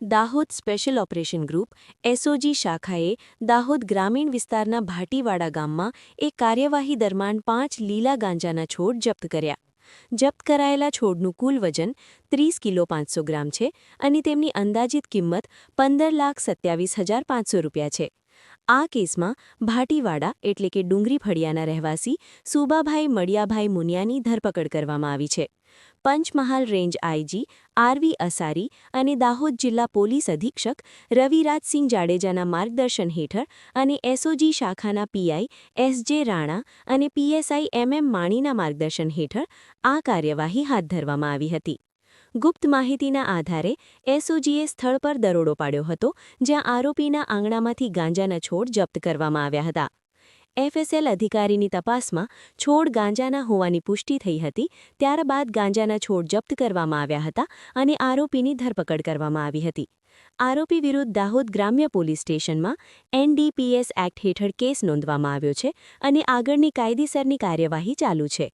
Dahod special operation group, SOG શાખાએ Dahod ગ્રામીણ વિસ્તારના ભાટીવાડા ગામમાં એક કાર્યવાહી દરમિયાન પાંચ લીલા ગાંજાના છોડ જપ્ત કર્યા. જપ્ત કરાયેલા છોડનું કુલ વજન ત્રીસ કિલો પાંચસો ગ્રામ છે અને તેમની અંદાજિત કિંમત પંદર લાખ સત્યાવીસ હજાર પાંચસો રૂપિયા છે. આ કેસમાં ભાટીવાડા એટલે કે ડુંગરી ફળિયાના રહેવાસી સુબાભાઈ મડિયાભાઈ મુનિયાની ધરપકડ કરવામાં આવી છે. Panchmahal range IG R V Asari અને દાહોદ જિલ્લા પોલીસ અધિક્ષક રવિરાજસિંહ જાડેજાના માર્ગદર્શન હેઠળ અને એસઓજી શાખાના પીઆઈ એસજે રાણા અને પીએસઆઈ એમએમ માણીના માર્ગદર્શન હેઠળ આ કાર્યવાહી હાથ ધરવામાં આવી હતી. ગુપ્ત માહિતીના આધારે એસઓજીએ સ્થળ પર દરોડો પાડ્યો હતો, જ્યાં આરોપીના આંગણામાંથી ગાંજાના છોડ જપ્ત કરવામાં આવ્યા હતા. એફએસએલ અધિકારીની તપાસમાં છોડ ગાંજાના હોવાની પુષ્ટિ થઈ હતી, ત્યારબાદ ગાંજાના છોડ જપ્ત કરવામાં આવ્યા હતા અને આરોપીની ધરપકડ કરવામાં આવી હતી. આરોપી વિરુદ્ધ દાહોદ ગ્રામ્ય પોલીસ સ્ટેશનમાં એનડીપીએસ એક્ટ હેઠળ કેસ નોંધવામાં આવ્યો છે અને આગળની કાયદેસરની કાર્યવાહી ચાલુ છે.